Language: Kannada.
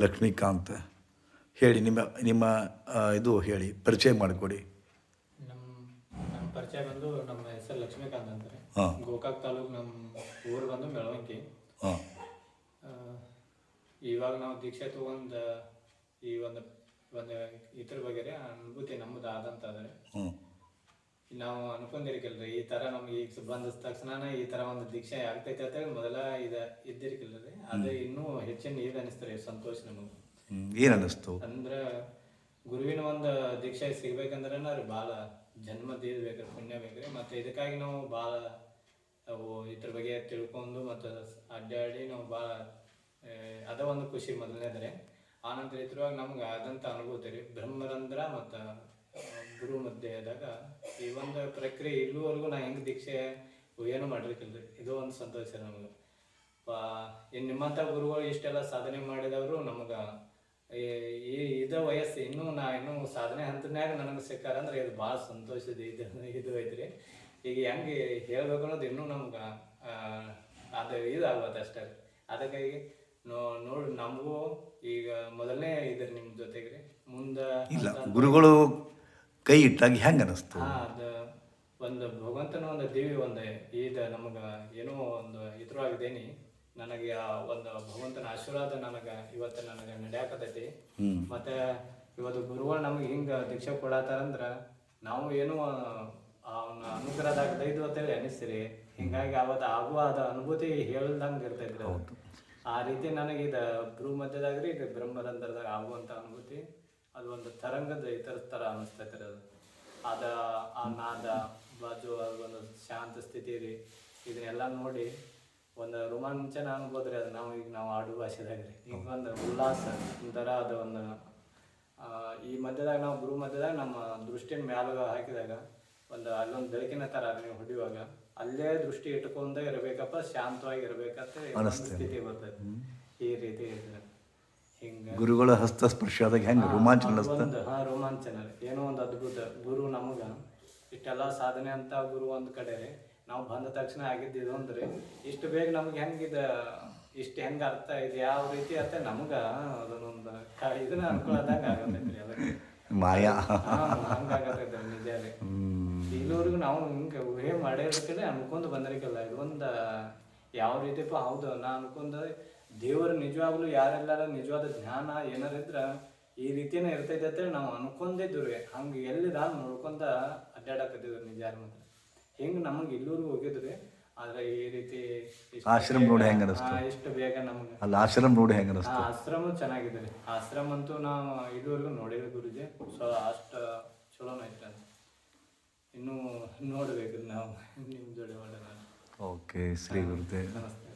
ಲಕ್ಷ್ಮೀಕಾಂತ್. ಹೇಳಿ ನಿಮ್ಮ ನಿಮ್ಮ ಇದು ಹೇಳಿ ಪರಿಚಯ ಮಾಡಿಕೊಡಿ. ನಮ್ಮ ಪರಿಚಯ ಬಂದು ನಮ್ಮ ಹೆಸರು ಲಕ್ಷ್ಮೀಕಾಂತ್ ಅಂತಾರೆ. ಗೋಕಾಕ್ ತಾಲೂಕು ನಮ್ಮ ಊರು ಬಂದು ಮೆಳವಂಕಿ. ಹಾಂ. ಇವಾಗ ನಾವು ದೀಕ್ಷೆ ತಗೊಂಡು ಈ ಒಂದು ಒಂದು ಇದ್ರ ಬಗ್ಗೆ ಅನುಭೂತಿ ನಮ್ಮದು ಆದಂತ ಅದರೆ ಹ್ಞೂ ನಾವು ಅನ್ಕೊಂಡಿರ್ಕಿಲ್ರಿ ಈ ತರ ನಮ್ಗೆ ಈಗ ಬಂದ ತಕ್ಷಣ ಈ ತರ ಒಂದು ದೀಕ್ಷೆ ಆಗ್ತೈತೆ ಅಂತೇಳಿ ಮೊದಲ ಇದ ಇದ್ದಿರ್ಕಿಲ್ರಿ ಅದೇ ಇನ್ನೂ ಹೆಚ್ಚಿನ ಇದು ಅನಿಸ್ತಾರೆ ಸಂತೋಷ ನಮಗೆ. ಏನು ಅನ್ನಿಸ್ತು ಅಂದ್ರ ಗುರುವಿನ ಒಂದು ದೀಕ್ಷೆ ಸಿಗ್ಬೇಕಂದ್ರೆ ಅವ್ರಿಗೆ ಭಾಳ ಜನ್ಮ ಇದು ಬೇಕ್ರಿ ಪುಣ್ಯ ಬೇಕ್ರಿ. ಮತ್ತೆ ಇದಕ್ಕಾಗಿ ನಾವು ಭಾಳ ಅವು ಇದ್ರ ಬಗ್ಗೆ ತಿಳ್ಕೊಂಡು ಮತ್ತು ಅಡ್ಡಾಡಿ ನಾವು ಭಾಳ ಅದ ಒಂದು ಖುಷಿ ಮೊದಲನೇದ್ರೆ. ಆನಂತರ ಇದ್ರೊಳಗೆ ನಮ್ಗೆ ಆದಂಥ ಅನುಭೂತಿ ರೀ ಬ್ರಹ್ಮರಂಧ್ರ ಮತ್ತು ಗುರು ಮಧ್ಯೆ ಆದಾಗ ಈ ಒಂದು ಪ್ರಕ್ರಿಯೆ ಇಲ್ಲಿವರೆಗೂ ನಾ ಹೆಂಗೆ ದೀಕ್ಷೆ ಏನು ಮಾಡಿರ್ಕಿಲ್ರಿ ಇದು ಒಂದು ಸಂತೋಷ ನಮಗೆ. ಇನ್ನು ನಿಮ್ಮಂಥ ಗುರುಗಳು ಇಷ್ಟೆಲ್ಲ ಸಾಧನೆ ಮಾಡಿದವರು ನಮಗೆ ಈ ಇದ ವಯಸ್ಸು ಇನ್ನೂ ನಾ ಇನ್ನೂ ಸಾಧನೆ ಹಂತನಾಗ ನನಗೆ ಸಿಕ್ಕಾರ ಅಂದ್ರೆ ಇದು ಭಾಳ ಸಂತೋಷದ ಇದು ಇದು ಐತ್ರಿ. ಈಗ ಹೆಂಗೆ ಹೇಳ್ಬೇಕು ಅನ್ನೋದು ಇನ್ನೂ ನಮ್ಗೆ ಅದು ಇದಾಗುತ್ತೆ ಅಷ್ಟೇ ರೀ. ಅದಕ್ಕಾಗಿ ನೋಡಿ ನಮಗೂ ಈಗ ಮೊದಲನೇ ಇದ್ರಿ ನಿಮ್ಮ ಜೊತೆಗೆ ರೀ ಮುಂದೆ ಗುರುಗಳು ಕೈ ಇಟ್ಟಾಗ ಹೆಂಗೆ ಅನಿಸ್ತು ಒಂದು ಭಗವಂತನ ಒಂದು ದೇವಿ ಒಂದು. ಈದ ನಮಗ ಏನೋ ಒಂದು ಇದ್ರೊಳಗಿದೇನಿ ನನಗೆ ಆ ಒಂದು ಭಗವಂತನ ಆಶೀರ್ವಾದ ನನಗೆ ಇವತ್ತು ನನಗೆ ನಡೆಯಾಕತೈತಿ ಮತ್ತೆ ಇವತ್ತು ಗುರುಗಳು ನಮಗೆ ಹಿಂಗ ದೀಕ್ಷೆ ಕೊಡತ್ತಾರಂದ್ರ ನಾವು ಏನೋ ಅವನ ಅನುಗ್ರಹದಾಗ ಅಂತ ಹೇಳಿ ಅನಿಸ್ತೀರಿ. ಹಿಂಗಾಗಿ ಅವತ್ತು ಆಗುವ ಅದ ಅನುಭೂತಿ ಹೇಳ್ದಂಗೆ ಇರ್ತೈತಿ. ಆ ರೀತಿ ನನಗೆ ಇದು ಭ್ರೂ ಮಧ್ಯದಾಗ್ರಿ ಬ್ರಹ್ಮರಂಧ್ರದಾಗ ಆಗುವಂಥ ಅನುಭೂತಿ ಅದು ಒಂದು ತರಂಗದ ಇತರ ಥರ ಅನಿಸ್ತೈತೆ ರೀ ಅದು. ಅದ ಆ ನಾದ ಬಾಜು ಅದು ಒಂದು ಶಾಂತ ಸ್ಥಿತಿ ರೀ ಇದನ್ನೆಲ್ಲ ನೋಡಿ ಒಂದು ರೋಮಾಂಚನ ಅನ್ಬೋದ್ರಿ ಅದು ನಾವು ಈಗ ನಾವು ಆಡು ಭಾಷೆದಾಗ ರೀ. ಈಗ ಒಂದು ಉಲ್ಲಾಸ ಒಂಥರ ಅದು ಒಂದು ಆ, ಈ ಮಧ್ಯದಾಗ ನಾವು ಗುರು ಮಧ್ಯದಾಗ ನಮ್ಮ ದೃಷ್ಟಿನ ಮ್ಯಾಲ ಹಾಕಿದಾಗ ಒಂದು ಅಲ್ಲೊಂದು ಬೆಳಕಿನ ಥರ ನೀವು ಹೊಡಿಯುವಾಗ ಅಲ್ಲೇ ದೃಷ್ಟಿ ಇಟ್ಕೊಂಡೇ ಇರಬೇಕಪ್ಪ ಶಾಂತವಾಗಿ ಇರಬೇಕಂತ ಸ್ಥಿತಿ ಬರ್ತದೆ ಈ ರೀತಿ ಇದ್ರೆ ಹಸ್ತ ಸ್ಪರ್ಶ ಆದಾಗ ಹೆಂಗೆ? ರೋಮಾಂಚನ ಅನ್ನಿಸ್ತ ಒಂದು ಹಾ ರೋಮಾಂಚನ. ಏನೋ ಒಂದು ಅದ್ಭುತ. ಗುರು ನಮಗ. ಇಷ್ಟೆಲ್ಲ ಸಾಧನೆ ಅಂತ ಗುರು ಒಂದು ಕಡೆ ರೀ ನಾವು ಬಂದ ತಕ್ಷಣ ಆಗಿದ್ದು ಇದು ಅಂದ್ರೆ ಇಷ್ಟು ಬೇಗ ನಮ್ಗೆ ಹೆಂಗಿದ ಇಷ್ಟು ಹೆಂಗೆ ಅರ್ಥ ಇದು ಯಾವ ರೀತಿ ಅರ್ಥ ನಮಗ ಅದನ್ನೊಂದು ಕ- ಇದನ್ನ ಅದಕ್ಕೆ. ಮಾಯಾ. ಹಂಗಾಗತೈತೆ ನಿಜ ರೀ. ಇಲ್ಲಿವರೆಗೂ ನಾವು ಹಿಂಗೆ ಊಹೆ ಮಾಡಿರ್ಬೇಕಂದ್ರೆ ಅನ್ಕೊಂಡು ಬಂದಿರಕಿಲ್ಲ. ಇದೊಂದು ಯಾವ ರೀತಿಪ್ಪ ಹೌದು. ನಾ ಅನ್ಕೊಂಡ ದೇವರು ನಿಜವಾಗ್ಲೂ ಯಾರೆಲ್ಲಾರ ನಿಜವಾದ ಜ್ಞಾನ ಏನಾರ ಇದ್ರ ಈ ರೀತಿನೇ ಇರ್ತೈತೆ ಅಂತೇಳಿ ನಾವು ಅನ್ಕೊಂಡಿದ್ದೀವಿ ಹಂಗೆ ಎಲ್ಲಿದ ನೋಡ್ಕೊಂತ ಅಡ್ಡಾಡಕತ್ತಿದ್ರು ನಿಜ ಮಾತ್ರ. ಹಿಂಗೆ ನಮಗೆ ಇಲ್ಲೂರು ಹೋಗಿದ್ರಿ ಆದ್ರೆ ಈ ರೀತಿ ಆಶ್ರಮ ನೋಡಿ ಹೆಂಗ್ ಎಷ್ಟು? ಇಷ್ಟು ಬೇಗ ನಮ್ಗೆ. ಅಲ್ಲಿ ಆಶ್ರಮ ನೋಡಿ ಹೆಂಗ ಆಶ್ರಮ ಚೆನ್ನಾಗಿದೆ ರೀ ಆಶ್ರಮ ಅಂತೂ ನಾವು ಇದುವರೆಗೂ ನೋಡಿಲ್ಲ ಗುರುಜಿ. ಸೊ ಅಷ್ಟು ಚಲೋನ ಐತೆ ಇನ್ನೂ ನೋಡ್ಬೇಕು ನಾವು. ನಿಮ್ಮ ಜೋಡಿ ಒಳ್ಳೆ ಓಕೆ ಶ್ರೀ ಗುರುದೇವ್ ನಮಸ್ತೆ.